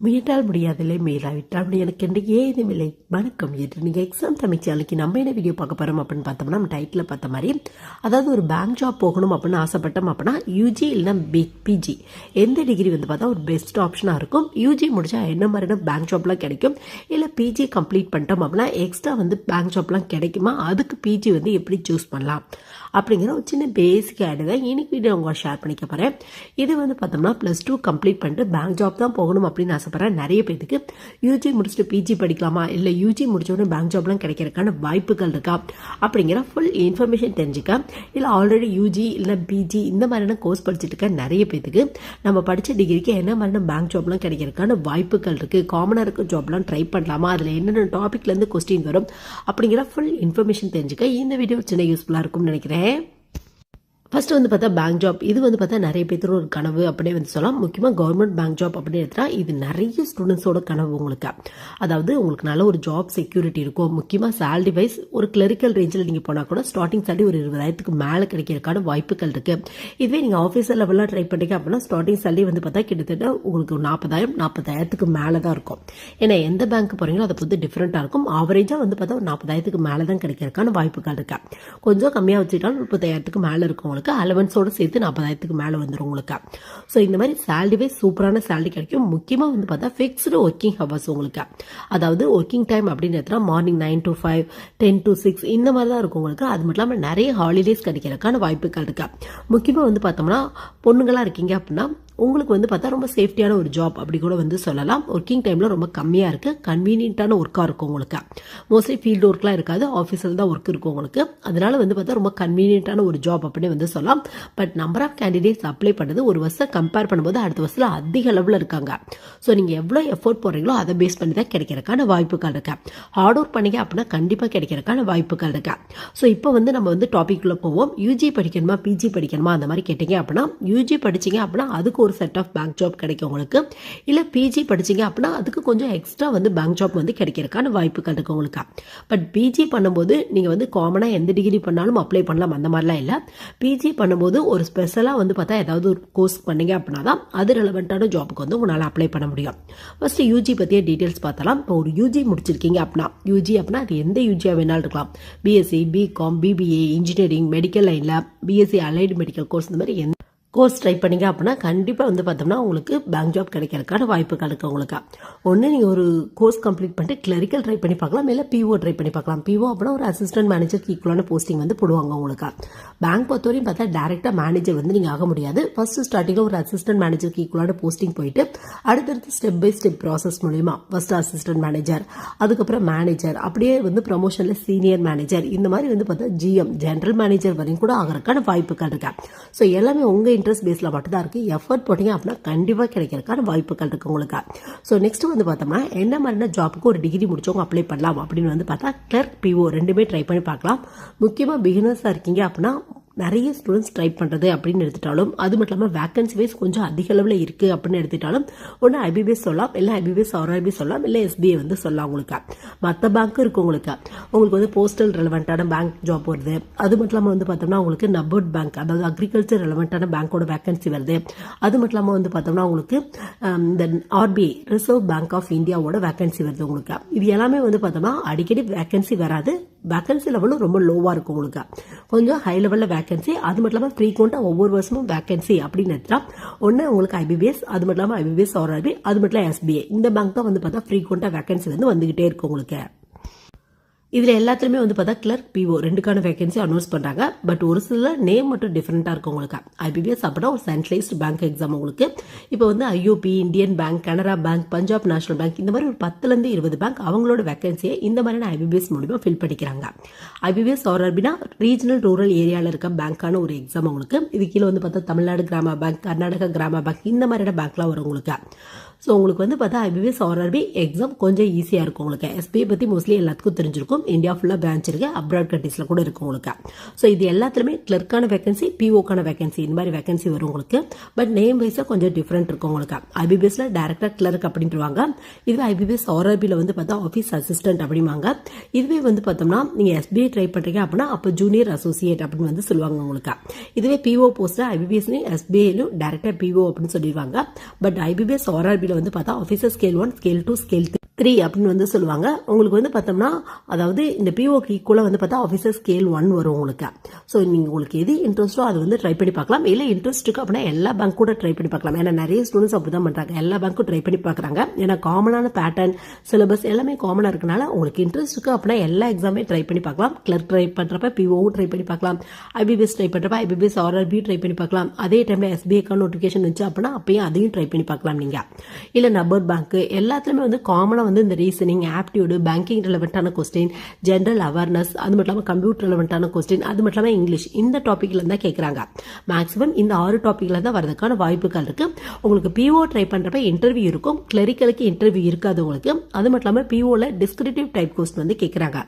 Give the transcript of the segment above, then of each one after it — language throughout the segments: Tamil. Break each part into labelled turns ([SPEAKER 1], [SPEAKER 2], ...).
[SPEAKER 1] மீட்டால் முடியாதில்லை மீளாவிட்டால் அப்படி எனக்கு என்று ஏதும் இல்லை வணக்கம் என்று நீங்கள் எக்ஸாம் தமிச்சு அன்னைக்கு நம்ம என்ன வீடியோ பார்க்க போகிறோம் அப்படின்னு பார்த்தோம்னா நம்ம டைட்டில் பார்த்த மாதிரி அதாவது ஒரு பேங்க் ஜாப் போகணும் அப்படின்னு ஆசைப்பட்டோம் அப்படின்னா யூஜி இல்லைனா பி பிஜி எந்த டிகிரி வந்து பார்த்தா ஒரு பெஸ்ட் ஆப்ஷனாக இருக்கும். யூஜி முடிச்சா என்ன மாதிரினா பேங்க் ஜாப்லாம் கிடைக்கும்? இல்லை பிஜி கம்ப்ளீட் பண்ணிட்டோம் அப்படின்னா எக்ஸ்ட்ரா வந்து பேங்க் ஜாப்லாம் கிடைக்குமா? அதுக்கு பிஜி வந்து எப்படி சூஸ் பண்ணலாம்? அப்படிங்கிற ஒரு சின்ன பேசிக் ஆடு தான் இன்னைக்கு வீடியோ உங்களை ஷேர் பண்ணிக்க போகிறேன் இது வந்து பார்த்தோம்னா ப்ளஸ் டூ கம்ப்ளீட் பண்ணிட்டு பேங்க் ஜாப் தான் போகணும் அப்படின்னு ஆசைப்பட்றேன். நிறைய பேத்துக்கு யூஜி முடிச்சுட்டு பிஜி படிக்கலாமா? இல்லை யூஜி முடிச்சோடனே பேங்க் ஜாப்லாம் கிடைக்கிறதுக்கான வாய்ப்புகள் இருக்கா? அப்படிங்கிற ஃபுல் இன்ஃபர்மேஷன் தெரிஞ்சுக்க. இல்லை ஆல்ரெடி யூஜி இல்லை பிஜி இந்த மாதிரியான கோர்ஸ் படிச்சுட்டு இருக்க நிறைய பேத்துக்கு நம்ம படித்த டிகிரிக்கு என்ன மாதிரியான பேங்க் ஜாப்லாம் கிடைக்கிறதுக்கான வாய்ப்புகள் இருக்குது காமனாக இருக்க ஜாப்லாம் ட்ரை பண்ணலாமா? அதில் என்னென்ன டாபிக்லேருந்து கொஸ்டின் வரும்? அப்படிங்கிற ஃபுல் இன்ஃபர்மேஷன் தெரிஞ்சுக்க. இந்த வீடியோ சின்ன யூஸ்ஃபுல்லாக இருக்கும்னு நினைக்கிறேன். é? ஃபஸ்ட்டு வந்து பார்த்தா பேங்க் ஜாப் இது வந்து பார்த்தா நிறைய பேர்த்தோட ஒரு கனவு அப்படியே வந்து சொல்லலாம். முக்கியமாக கவர்மெண்ட் பேங்க் ஜாப் அப்படின்னு எடுத்தால் இது நிறைய ஸ்டூடெண்ட்ஸோட கனவு உங்களுக்கு. அதாவது உங்களுக்கு நல்ல ஒரு ஜாப் செக்யூரிட்டி இருக்கும். முக்கியமாக சேலரி வைஸ் ஒரு கிளரிக்கல் ரேஞ்சில் நீங்கள் போனால் கூட ஸ்டார்டிங் சேலரி ஒரு இருபதாயிரத்துக்கு மேலே கிடைக்கிறதுக்கான வாய்ப்புகள் இருக்குது இதுவே நீங்கள் ஆஃபீஸர் லெவலில் ட்ரை பண்ணீங்க அப்படின்னா ஸ்டார்டிங் சேலரி வந்து பார்த்தா கிட்டத்தட்ட உங்களுக்கு நாற்பதாயிரம் நாற்பதாயிரத்துக்கு மேலே தான் இருக்கும். ஏன்னா எந்த பேங்க் போகிறீங்களோ அதை பொறுத்து டிஃப்ரெண்ட்டாக இருக்கும். ஆவரேஜாக வந்து பார்த்தா ஒரு நாற்பதாயிரத்துக்கு மேலே தான் கிடைக்கிறதுக்கான வாய்ப்புகள் இருக்குது கொஞ்சம் கம்மியாக வச்சுக்கிட்டாலும் முப்பத்தாயிரத்துக்கு மேலே இருக்கும் உங்களுக்கு அலவன்ஸோடு சேர்த்து நாற்பதாயிரத்துக்கு மேலே வந்துடும் உங்களுக்கு. ஸோ இந்த மாதிரி சேலரி வைஸ் சூப்பரான சேலரி கிடைக்கும். முக்கியமாக வந்து பார்த்தா ஃபிக்ஸ்டு ஒர்க்கிங் ஹவர்ஸ் உங்களுக்கு. அதாவது ஒர்க்கிங் டைம் அப்படின்னு எடுத்தா morning nine to five ten to six இந்த மாதிரி தான் இருக்கும் உங்களுக்கு. அது மட்டும் இல்லாமல் நிறைய ஹாலிடேஸ் கிடைக்கிறதுக்கான வாய்ப்புகள் இருக்குது முக்கியமாக வந்து பார்த்தோம்னா பொண்ணுங்களாக இருக்கீங்க அப்படின்னா உங்களுக்கு வந்து பார்த்தா ரொம்ப சேஃப்டியான ஒரு ஜாப் அப்படி கூட வந்து சொல்லலாம். ஒர்க்கிங் டைமில் ரொம்ப கம்மியாக இருக்குது கன்வீனியன்ட்டான ஒர்க்காக இருக்கும் உங்களுக்கு. மோஸ்ட்லி ஃபீல்டு ஒர்க்லாம் இருக்காது. ஆஃபீஸில் தான் ஒர்க் இருக்கும் உங்களுக்கு. அதனால் வந்து பார்த்தா ரொம்ப கன்வீனியன்ட்டான ஒரு ஜாப் அப்படின்னு வந்து சொல்லலாம். But number of candidates apply பண்ணது ஒரு வருஷம் கம்பேர் பண்ணும்போது அடுத்த வருஷத்தில் அதிக அளவில் இருக்காங்க. ஸோ நீங்கள் எவ்வளோ எஃபோர்ட் போடுறீங்களோ அதை பேஸ் பண்ணி தான் கிடைக்கிறக்கான வாய்ப்புகள் இருக்கு. ஹார்ட் ஒர்க் பண்ணீங்க அப்படின்னா கண்டிப்பாக கிடைக்கிறக்கான வாய்ப்புகள் இருக்கு. ஸோ இப்போ வந்து நம்ம வந்து டாபிக்குள்ளே போவோம். யூஜி படிக்கணுமா பிஜி படிக்கணுமா? அந்த மாதிரி கேட்டீங்க அப்படின்னா யூஜி படிச்சீங்க அப்படின்னா அதுக்கு ஒரு செட் ஆஃப் பேங்க் ஜாப் கிடைக்கும் உங்களுக்கு. இல்லை பிஜி படிச்சீங்க அப்படின்னா அதுக்கு கொஞ்சம் எக்ஸ்ட்ரா வந்து பேங்க் ஜாப் வந்து கிடைக்கிறதுக்கான வாய்ப்புகள் கிடைக்கும் உங்களுக்கு. பட் பிஜி பண்ணும்போது நீங்கள் வந்து காமனாக எந்த டிகிரி பண்ணாலும் அப்ளை பண்ணலாம். அந்த மாதிரிலாம் இல்லை. பிஜி பண்ணும்போது ஒரு ஸ்பெஷலாக வந்து பார்த்தா ஏதாவது ஒரு கோர்ஸ் பண்ணீங்க அப்படின்னா தான் அது ரெலவெண்ட்டான ஜாப்புக்கு வந்து உங்களால் அப்ளை பண்ண முடியும். ஃபர்ஸ்ட் யூஜி பற்றிய டீட்டெயில்ஸ் பார்த்தலாம் இப்போ ஒரு யூஜி முடிச்சிருக்கீங்க அப்படின்னா யூஜி அப்படின்னா அது எந்த யூஜியாக வேணாலும் இருக்கலாம். BSc BCom BBA engineering medical லைனில் பிஎஸ்சி அலைடு மெடிக்கல் கோர்ஸ் இந்த மாதிரி எந்த கோர்ஸ் ட்ரை பண்ணீங்க அப்படின்னா கண்டிப்பாக வந்து பார்த்தோம்னா உங்களுக்கு பேங்க் ஜாப் கிடைக்கிறதுக்கான வாய்ப்புகள் இருக்குது உங்களுக்கு. ஒன்று நீங்கள் ஒரு கோர்ஸ் கம்ப்ளீட் பண்ணிட்டு கிளரிக்கல் ட்ரை பண்ணி பார்க்கலாம் இல்லை பிஓ ட்ரை பண்ணி பார்க்கலாம். பிஓ அப்படின்னா ஒரு அசிஸ்டன்ட் மேனேஜருக்கு ஈக்குவலான போஸ்டிங் வந்து போடுவாங்க உங்களுக்கு. பேங்க் பொறுத்தவரையும் பார்த்தா டேரெக்டாக மேனேஜர் வந்து நீங்கள் ஆக முடியாது. ஃபஸ்ட்டு ஸ்டார்டிங்கில் ஒரு அசிஸ்டன்ட் மேனேஜருக்கு ஈக்குவலான போஸ்டிங் போயிட்டு அடுத்தடுத்து ஸ்டெப் பை ஸ்டெப் ப்ராசஸ் மூலியமா ஃபஸ்ட் அசிஸ்டன்ட் மேனேஜர் அதுக்கப்புறம் மேனேஜர் அப்படியே வந்து ப்ரமோஷனில் சீனியர் மேனேஜர் இந்த மாதிரி வந்து பார்த்தா ஜிஎம் ஜென்ரல் மேனேஜர் வரையும் கூட ஆகிறதுக்கான வாய்ப்புகள் இருக்கேன் ஸோ எல்லாமே உங்கள் இன்ட்ரெஸ்ட் பேஸில் மட்டும்தான் இருக்குது எஃபர்ட் போட்டீங்க அப்படின்னா கண்டிப்பாக கிடைக்கிறதுக்கான வாய்ப்புகள் இருக்குது உங்களுக்கு. ஸோ நெக்ஸ்ட் வந்து பார்த்தோம்னா என்ன மாதிரியான ஜாப்புக்கு ஒரு டிகிரி முடிச்சவங்க அப்ளை பண்ணலாம் அப்படின்னு வந்து பார்த்தா கிளர்க் பிஓ ரெண்டுமே ட்ரை பண்ணி பார்க்கலாம். முக்கியமாக பிகினர்ஸாக இருக்கீங்க அப்படின்னா நிறைய ஸ்டூடெண்ட்ஸ் ட்ரை பண்ணுறது அப்படின்னு எடுத்துட்டாலும் அது மட்டும் இல்லாமல் வேக்கன்சி வைஸ் கொஞ்சம் அதிக அளவில் இருக்குது அப்படின்னு எடுத்துட்டாலும் ஒன்று ஐபிபிஎஸ் சொல்லலாம் இல்லை ஐபிபிஎஸ் ஆர்ஐபி சொல்லலாம் இல்லை எஸ்பிஐ வந்து சொல்லலாம் உங்களுக்கு. மற்ற பேங்க்கும் இருக்குது உங்களுக்கு. உங்களுக்கு வந்து போஸ்டல் ரெலவெண்ட்டான பேங்க் ஜாப் வருது. அது மட்டும் இல்லாமல் வந்து பார்த்தோம்னா உங்களுக்கு நபர்ட் பேங்க் அதாவது அக்ரிகல்ச்சர் ரெலவெண்ட்டான பேங்க்கோட வேகன்சி வருது. அது மட்டும் இல்லாமல் வந்து பார்த்தோம்னா உங்களுக்கு இந்த ஆர்பிஐ ரிசர்வ் பேங்க் ஆஃப் இந்தியாவோட வேக்கன்சி வருது உங்களுக்கு. இது எல்லாமே வந்து பார்த்தோம்னா அடிக்கடி வேகன்சி வராது. வேக்கன்சி லெவலும் ரொம்ப லோவாக இருக்கும் உங்களுக்கு. கொஞ்சம் ஹை லெவலில் வேகன்சி அது மட்டும் இல்லாமல் ஃப்ரீக்வெண்ட்டாக ஒவ்வொரு வருஷமும் வேகன்சி அப்படின்னு எடுத்தா ஒன்று உங்களுக்கு ஐபிபிஎஸ் அது மட்டும் இல்லாமல் ஐபிபிஎஸ் ஆர்ஆர்பி அது மட்டும் இல்லாமல் எஸ்பிஐ இந்த பேங்க் தான் வந்து பார்த்தா ஃப்ரீக்வெண்ட்டாக வேகன்சி வந்து வந்துகிட்டே இருக்கும் உங்களுக்கு. இதில் எல்லாத்துலேயுமே வந்து பார்த்தா கிளர்க் பிஓ ரெண்டுக்கான வேகன்சி அனௌன்ஸ் பண்ணுறாங்க பட் ஒரு சில நேம் மட்டும் டிஃப்ரெண்ட்டாக இருக்கும் உங்களுக்கு. ஐபிபிஎஸ் அப்படின்னா ஒரு சென்ட்ரலைஸ்டு பேங்க் எக்ஸாம் உங்களுக்கு. இப்போ வந்து IUB Indian bank Canara bank Punjab national bank இந்த மாதிரி ஒரு பத்துலேருந்து இருபது பேங்க் அவங்களோட வேகன்சியை இந்த மாதிரியான ஐபிபிஎஸ் மூலிமா ஃபில் பண்ணிக்கிறாங்க. ஐபிபிஎஸ் அப்படின்னா ரீஜனல் ரூரல் ஏரியாவில் இருக்க பேங்க்கான ஒரு எக்ஸாம் உங்களுக்கு. இது கீழே வந்து பார்த்தா தமிழ்நாடு கிராம பேங்க் கர்நாடகா கிராம பேங்க் இந்த மாதிரியான பேங்க்லாம் வரும் உங்களுக்கு. ஸோ உங்களுக்கு வந்து பார்த்தா ஐபிபிஎஸ் ஆர்ஆர்பி எக்ஸாம் கொஞ்சம் ஈஸியாக இருக்கும் உங்களுக்கு. எஸ்பிஐ பற்றி மோஸ்ட்லி எல்லாத்துக்கும் தெரிஞ்சிருக்கும். இந்தியா ஃபுல்லாக பிரான்ச் இருக்குது அப்ராட் கண்ட்ரீஸில் கூட இருக்கும் உங்களுக்கு. ஸோ இது எல்லாத்துலேயுமே கிளர்க்கான வேகன்சி பிஓக்கான வேகன்சி இந்த மாதிரி வேகன்சி வரும் உங்களுக்கு. பட் நேம் வைஸாக கொஞ்சம் டிஃப்ரெண்ட் இருக்கும் உங்களுக்கு. ஐபிபிஎஸ்ல டேரக்டர் கிளர்க் அப்படின்ட்டுருவாங்க. இதுவே ஐபிபிஎஸ் ஆர்ஆர்பியில் வந்து பார்த்தா ஆஃபீஸ் அசிஸ்டன்ட் அப்படிம்பாங்க. இதுவே வந்து பார்த்தோம்னா நீங்கள் எஸ்பிஐ ட்ரை பண்ணுறீங்க அப்படின்னா அப்போ ஜூனியர் அசோசியேட் அப்படின்னு வந்து சொல்லுவாங்க உங்களுக்கு. இதுவே பிஓ போஸ்ட்டில் ஐபிபிஎஸ்லையும் எஸ்பிஐலையும் டேரக்டர் பிஓ அப்படின்னு சொல்லிடுவாங்க. பட் ஐபிபிஎஸ் ஆர்ஆர்பியில் வந்து பார்த்தா officer scale one scale two scale three three அப்படின்னு வந்து சொல்லுவாங்க. உங்களுக்கு வந்து பார்த்தோம்னா அதாவது இந்த பிஓக்கு ஈக்குவலாக வந்து பார்த்தா ஆஃபீஸர் ஸ்கேல் ஒன் வரும் உங்களுக்கு. ஸோ நீங்கள் உங்களுக்கு எது இன்ட்ரெஸ்ட்டோ அது வந்து ட்ரை பண்ணி பார்க்கலாம். இல்லை இன்ட்ரெஸ்ட் இருக்கு அப்படின்னா எல்லா பேங்க் கூட ட்ரை பண்ணி பார்க்கலாம். ஏன்னா நிறைய ஸ்டூடெண்ட்ஸ் அப்படி தான் பண்ணுறாங்க எல்லா பேங்க்கும் ட்ரை பண்ணி பார்க்குறாங்க. ஏன்னா காமனான பேட்டர்ன் சிலபஸ் எல்லாமே காமனாக இருக்கனால உங்களுக்கு இன்ட்ரெஸ்ட் இருக்கு அப்படின்னா எல்லா எக்ஸாமே ட்ரை பண்ணி பார்க்கலாம். கிளர்க் ட்ரை பண்ணுறப்ப பிஓவும் ட்ரை பண்ணி பார்க்கலாம். ஐபிபிஎஸ் ட்ரை பண்ணுறப்ப ஐபிபிஎஸ் ஆர்ஆர்பி ட்ரை பண்ணி பார்க்கலாம். அதே டைமில் எஸ்பிஐக்கான நோட்டிஃபிகேஷன் இருந்துச்சு அப்படின்னா அப்பயும் அதையும் ட்ரை பண்ணி பார்க்கலாம் நீங்கள் இல்லை நபர் பேங்க்கு எல்லாத்துலேயுமே வந்து காமனாக வந்து இந்த ரீசனிங் ஆப்டியூடு பேங்கிங் ரிலவெண்ட்டான கொஸ்டின் ஜென்ரல் அவேர்னஸ் அது மட்டும் இல்லாமல் கம்ப்யூட்டர் ரிலவெண்ட்டான கொஸ்டின் அது மட்டும் இல்லாமல் இங்கிலீஷ் இந்த டாப்பிக்கில் தான் கேட்குறாங்க மேக்ஸிமம் இந்த ஆறு டாப்பிக்கில் தான் வரதுக்கான வாய்ப்புகள் இருக்குது உங்களுக்கு பிஓ ட்ரை பண்ணுறப்ப இன்டர்வியூ இருக்கும். கிளரிக்கலுக்கு இன்டர்வியூ இருக்காது உங்களுக்கு. அது மட்டும் இல்லாமல் பிஓவில் டிஸ்கிரிப்டிவ் டைப் கொஸ்டின் வந்து கேட்குறாங்க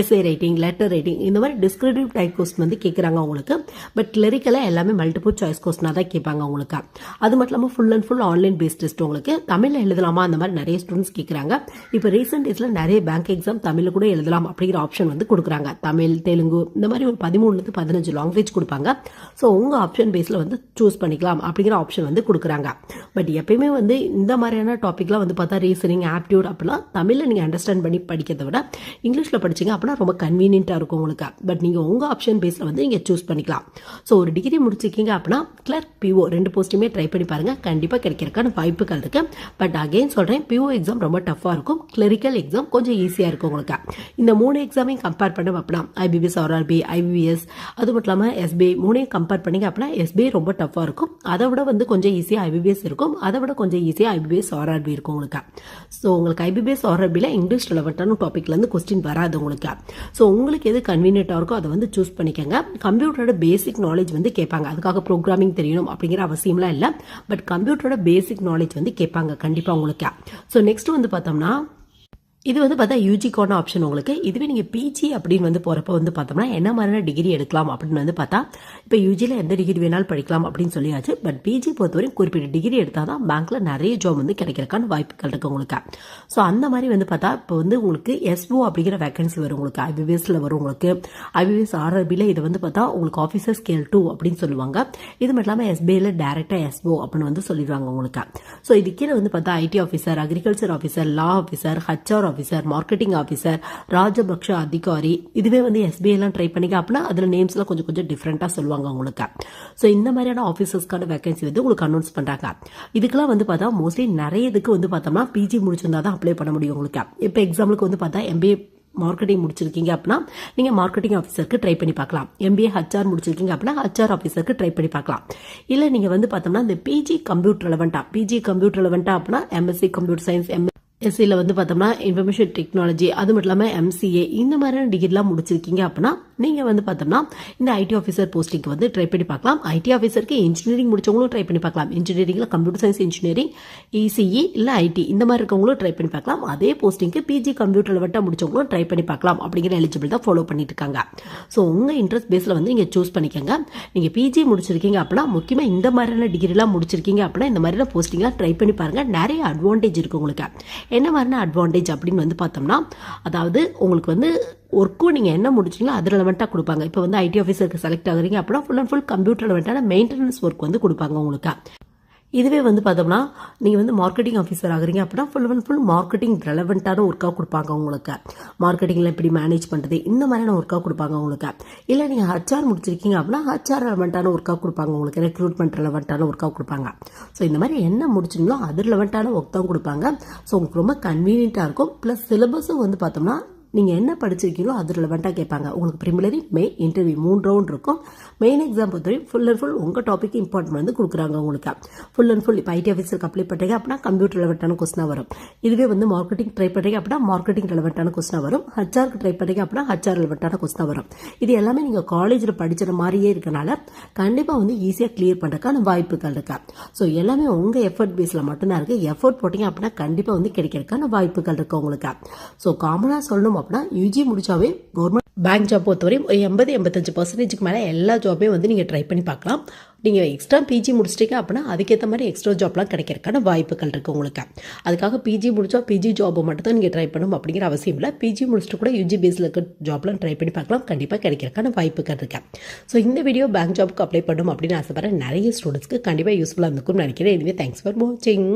[SPEAKER 1] எஸ்ஏ ரைட்டிங் லெட்டர் ரைட்டிங் இந்த மாதிரி டிஸ்கிரிப்டிவ் டைப் கொஸ்டின் வந்து கேட்குறாங்க உங்களுக்கு. பட் கிளரிக்கலாக எல்லாமே மல்டிபிள் சாய்ஸ் கொஸ்டினாக தான் கேட்பாங்க உங்களுக்கு. அது மட்டும் இல்லாமல் full and full online based test உங்களுக்கு. தமிழில் எழுதலாமா? அந்த மாதிரி நிறைய ஸ்டூடெண்ட்ஸ் கேட்குறாங்க இப்போ ரீசெண்ட் டேஸில் நிறைய பேங்க் எக்ஸாம் தமிழில் கூட எழுதலாம் அப்படிங்கிற ஆப்ஷன் வந்து கொடுக்குறாங்க. தமிழ் தெலுங்கு இந்த மாதிரி ஒரு பதிமூணுலேருந்து பதினஞ்சு லாங்குவேஜ் கொடுப்பாங்க. ஸோ உங்கள் ஆப்ஷன் பேஸில் வந்து சூஸ் பண்ணிக்கலாம் அப்படிங்கிற ஆப்ஷன் வந்து கொடுக்குறாங்க. பட் எப்பயுமே வந்து இந்த மாதிரியான டாப்பிக்லாம் வந்து பார்த்தா ரீசனிங் ஆப்டியூட் அப்படிலாம் தமிழில் நீங்கள் அண்டர்ஸ்டாண்ட் பண்ணி படிக்கிறத விட இங்கிலீஷில் படிச்சிங்க அப்படின்னா ரொம்ப கன்வீனியன்ட்டாக இருக்கும் உங்களுக்கு. பட் நீங்கள் உங்கள் ஆப்ஷன் பேஸில் வந்து நீங்கள் சூஸ் பண்ணிக்கலாம். ஸோ ஒரு டிகிரி முடிச்சிருக்கீங்க அப்படின்னா கிளர்க் பிஓ ரெண்டு போஸ்ட்டுமே ட்ரை பண்ணி பாருங்கள் கண்டிப்பாக கிடைக்கிறதுக்கான வாய்ப்புகள் இருக்குது பட் அகைன் சொல்கிறேன் பிஓ எக்ஸாம் ரொம்ப டஃப்பாக இருக்கும். கிளரிக்கல் எக்ஸாம் கொஞ்சம் ஈஸியாக இருக்கும் உங்களுக்கு. இந்த மூணு எக்ஸாமையும் கம்பேர் பண்ண அப்படின்னா ஐபிபிஎஸ் ஆர்ஆர்பி ஐபிஎஸ் அது மட்டும் இல்லாமல் எஸ்பிஐ மூணையும் கம்பேர் பண்ணிங்க அப்படின்னா எஸ்பிஐ ரொம்ப டஃப்பாக இருக்கும். அதை விட வந்து கொஞ்சம் ஈஸியாக ஐபிபிஎஸ் இருக்கும். அதை விட கொஞ்சம் ஈஸியாக ஐபிபிஎஸ் ஆர்ஆர்பி இருக்கும் உங்களுக்கு. ஸோ உங்களுக்கு ஐபிபிஎஸ் ஆர்ஆர்பியில் இங்கிலீஷ் ரிலவெண்ட்டான டாப்பிக்லேருந்து கொஸ்டின் வராது உங்களுக்கு. ஸோ உங்களுக்கு எது கன்வீனியண்ட்டாக இருக்கோ அதை வந்து சூஸ் பண்ணிக்கோங்க. கம்ப்யூட்டரோட பேசிக் நாலேஜ் வந்து கேட்பாங்க. அதுக்காக ப்ரோக்ராமிங் தெரியணும் அப்படிங்கிற அவசியம்லாம் இல்லை. பட் கம்ப்யூட்டரோட பேசிக் நாலேஜ் வந்து கேட்பாங்க கண்டிப்பாக உங்களுக்கு. ஸோ நெக்ஸ்ட் வந்து பார்த்தோம்னா now இது வந்து பார்த்தா யூஜிக்கான ஆப்ஷன் உங்களுக்கு. இதுவே நீங்கள் பிஜி அப்படின்னு வந்து போகிறப்ப வந்து பார்த்தோம்னா என்ன மாதிரியான டிகிரி எடுக்கலாம் அப்படின்னு வந்து பார்த்தா இப்போ யூஜியில் எந்த டிகிரி வேணாலும் படிக்கலாம் அப்படின்னு சொல்லியாச்சு. பட் பிஜி பொறுத்தவரையும் குறிப்பிட்ட டிகிரி எடுத்தால் தான் பேங்க்கில் நிறைய ஜாப் வந்து கிடைக்கிறக்கான வாய்ப்புகள் இருக்குது உங்களுக்கு. ஸோ அந்த மாதிரி வந்து பார்த்தா இப்போ வந்து உங்களுக்கு எஸ்ஓ அப்படிங்கிற வேகன்சி வரும் உங்களுக்கு. ஐபிபிஎஸ்ல வரும் உங்களுக்கு. ஐபிபிஎஸ் ஆர்ஆர்பியில் இது வந்து பார்த்தா உங்களுக்கு ஆஃபீஸர் ஸ்கேல் டூ அப்படின்னு சொல்லுவாங்க. இது மட்டும் இல்லாமல் எஸ்பிஐயில் டேரெக்டாக எஸ்ஓ அப்படின்னு வந்து சொல்லிடுவாங்க உங்களுக்கு. ஸோ இது கீழே வந்து பார்த்தா IT officer agriculture officer law officer HR officer marketing officer Rajapaksa அதிகாரி. இதுவே வந்து எஸ்பிஐ எல்லாம் ட்ரை பண்ணிக்க அப்படின்னா அதில் நேம்ஸ்லாம் கொஞ்சம் கொஞ்சம் டிஃப்ரெண்ட்டாக சொல்லுவாங்க உங்களுக்கு ஸோ இந்த மாதிரியான ஆஃபீஸர்ஸ்க்கான வேகன்சி வந்து உங்களுக்கு அனௌன்ஸ் பண்ணுறாங்க இதுக்கெல்லாம் வந்து பார்த்தா மோஸ்ட்லி நிறைய இதுக்கு வந்து பார்த்தோம்னா பிஜி முடிச்சிருந்தா தான் அப்ளை பண்ண முடியும் உங்களுக்கு. இப்போ எக்ஸாம்பிளுக்கு வந்து பார்த்தா எம்பிஏ மார்க்கெட்டிங் முடிச்சிருக்கீங்க அப்படின்னா நீங்கள் மார்க்கெட்டிங் ஆஃபீஸருக்கு ட்ரை பண்ணி பார்க்கலாம். எம்பிஏ ஹச்ஆர் முடிச்சிருக்கீங்க அப்படின்னா ஹச்ஆர் ஆஃபீஸருக்கு ட்ரை பண்ணி பார்க்கலாம். இல்லை நீங்கள் வந்து பார்த்தோம்னா இந்த பிஜி கம்ப்யூட்டர் ரெலவெண்ட்டா பிஜி கம்ப்யூட்டர் ரெலவெண்ட்டா அப்படின்னா எம்எஸ்சி கம்ப்யூட்டர் சயின்ஸ் எம் எஸ்சியில் வந்து பார்த்தோம்னா இன்ஃபர்மேஷன் டெக்னாலஜி அது மட்டும் இல்லாமல் எம்சிஏ இந்த மாதிரியான டிகிரிலாம் முடிச்சிருக்கீங்க அப்படின்னா நீங்கள் வந்து பார்த்தோம்னா இந்த ஐடி ஆஃபீஸர் போஸ்டிங்க்கு வந்து ட்ரை பண்ணி பார்க்கலாம். ஐடி ஆஃபீஸருக்கு இன்ஜினியரிங் முடிச்சவங்களும் ட்ரை பண்ணி பார்க்கலாம். இன்ஜினியரிங்கில் கம்ப்யூட்டர் சயின்ஸ் இன்ஜினியரிங் இசிஇ இல்லை ஐடி இந்த மாதிரி இருக்கவங்களும் ட்ரை பண்ணி பார்க்கலாம். அதே போஸ்டிங்க்கு பிஜி கம்ப்யூட்டர் வட்ட முடிச்சவங்களும் ட்ரை பண்ணி பார்க்கலாம் அப்படிங்கிற எலிஜிபிள் தான் ஃபாலோ பண்ணிட்டு இருக்காங்க. ஸோ உங்கள் இன்ட்ரெஸ்ட் பேஸில் வந்து நீங்கள் சூஸ் பண்ணிக்கோங்க. நீங்கள் பிஜி முடிச்சிருக்கீங்க அப்படின்னா முக்கியமாக இந்த மாதிரியான டிகிரிலாம் முடிச்சிருக்கீங்க அப்படின்னா இந்த மாதிரியான போஸ்டிங்லாம் ட்ரை பண்ணி பாருங்கள் நிறைய அட்வான்டேஜ் இருக்குது உங்களுக்கு. என்ன மாதிரியான அட்வான்டேஜ் அப்படின்னு வந்து பார்த்தோம்னா அதாவது உங்களுக்கு வந்து ஒர்க்கும் நீங்கள் என்ன முடிச்சிங்களோ அது ரெலவெண்ட்டாக கொடுப்பாங்க. இப்போ வந்து ஐடி ஆஃபீஸருக்கு செலக்ட் ஆகுறீங்க அப்படின்னா ஃபுல் அண்ட் ஃபுல் கம்ப்யூட்டர் ரெலவெண்ட்டான மெயின்டெனன்ஸ் ஒர்க் வந்து கொடுப்பாங்க உங்களுக்கு. இதுவே வந்து பார்த்தோம்னா நீங்கள் வந்து மார்க்கெட்டிங் ஆஃபீஸர் ஆகுறீங்க அப்படின்னா ஃபுல் அண்ட் ஃபுல் மார்க்கெட்டிங் ரெலவெண்ட்டான ஒர்க்காக கொடுப்பாங்க உங்களுக்கு. மார்க்கெட்டிங்கில் எப்படி மேனேஜ் பண்ணுறது இந்த மாதிரியான ஒர்க்காக கொடுப்பாங்க உங்களுக்கு. இல்லை நீங்கள் ஹச்ஆர் முடிச்சிருக்கீங்க அப்படின்னா ஹச்ஆர் ரெலவெண்ட்டான ஒர்க்காக கொடுப்பாங்க உங்களுக்கு. ரெக்ரூட்மெண்ட் ரெலவெண்ட்டான ஒர்க்காக கொடுப்பாங்க. ஸோ இந்த மாதிரி என்ன முடிச்சிங்களோ அது ரெலவெண்ட்டான ஒர்க் தான் கொடுப்பாங்க. ஸோ உங்களுக்கு ரொம்ப கன்வீனியண்ட்டாக இருக்கும். ப்ளஸ் சிலபஸும் வந்து பார்த்தோம்னா நீங்கள் என்ன படிச்சிருக்கீங்களோ அது ரிலவெண்ட்டாக கேட்பாங்க. உங்களுக்கு ப்ரிமிலரி மே இன்டர்வியூ மூணு ரவுண்ட் இருக்கும். மெயின் எக்ஸாம் பொறுத்தவரைக்கும் ஃபுல் அண்ட் ஃபுல் உங்கள் டாபிக் இம்பார்ட்டன்ட் வந்து கொடுக்குறாங்க உங்களுக்கு. ஃபுல் அண்ட் ஃபுல் இப்போ ஐடி ஆஃபீஸருக்கு அப்ளை பண்ணுறீங்க அப்படின்னா கம்ப்யூட்டர் ரிலவெண்ட்டான கொஸ்டினாக வரும். இதுவே வந்து மார்க்கெட்டிங் ட்ரை பண்ணுறீங்க அப்படின்னா மார்க்கெட்டிங் ரிலவெண்ட்டான கொஸ்டினாக வரும். ஹச்ஆருக்கு ட்ரை பண்ணுறீங்க அப்படின்னா ஹச்ஆர் ரிலவெண்ட்டான கொஸ்டினாக வரும். இது எல்லாமே நீங்கள் காலேஜில் படிச்சிட மாதிரியே இருக்கனால கண்டிப்பாக வந்து ஈஸியாக கிளியர் பண்ணுறதுக்கான வாய்ப்புகள் இருக்கா. ஸோ எல்லாமே உங்கள் எஃபர்ட் பேஸில் மட்டும்தான் இருக்குது எஃபர்ட் போட்டிங்க அப்படின்னா கண்டிப்பாக வந்து கிடைக்கிறதுக்கான வாய்ப்புகள் இருக்குது உங்களுக்கு. ஸோ காமனாக சொல்லணும் அப்படின்னா யூஜி முடிச்சாவே கவர்மெண்ட் பேங்க் ஜாப் பொறுத்தவரையும் ஒரு எண்பது எண்பத்தஞ்சு பர்சன்டேஜுக்கு மேலே எல்லா ஜாபையும் வந்து நீங்கள் ட்ரை பண்ணி பார்க்கலாம். நீங்கள் எக்ஸ்ட்ரா பிஜி முடிச்சிட்டீங்க அப்படின்னா அதுக்கேற்ற மாதிரி எக்ஸ்ட்ரா ஜாப்லாம் கிடைக்கிறதுக்கான வாய்ப்புகள் இருக்குது உங்களுக்கு. அதுக்காக பிஜி முடிச்சா பிஜி ஜாப் மட்டும் தான் நீங்கள் ட்ரை பண்ணணும் அப்படிங்கிற அவசியம் இல்லை. பிஜி முடிச்சுட்டு கூட யூஜி பேஸில் இருக்க ஜாப்லாம் ட்ரை பண்ணி பார்க்கலாம். கண்டிப்பாக கிடைக்கிறதுக்கான வாய்ப்புகள் இருக்கு. ஸோ இந்த வீடியோ பேங்க் ஜாப்க்கு அப்ளை பண்ணும் அப்படின்னு ஆசைப்பட்ற நிறைய ஸ்டூடெண்ட்ஸ்க்கு கண்டிப்பாக யூஸ்ஃபுல்லாக இருந்துக்கும்னு நினைக்கிறேன். இதுவே தேங்க்ஸ் ஃபார் வாட்சிங்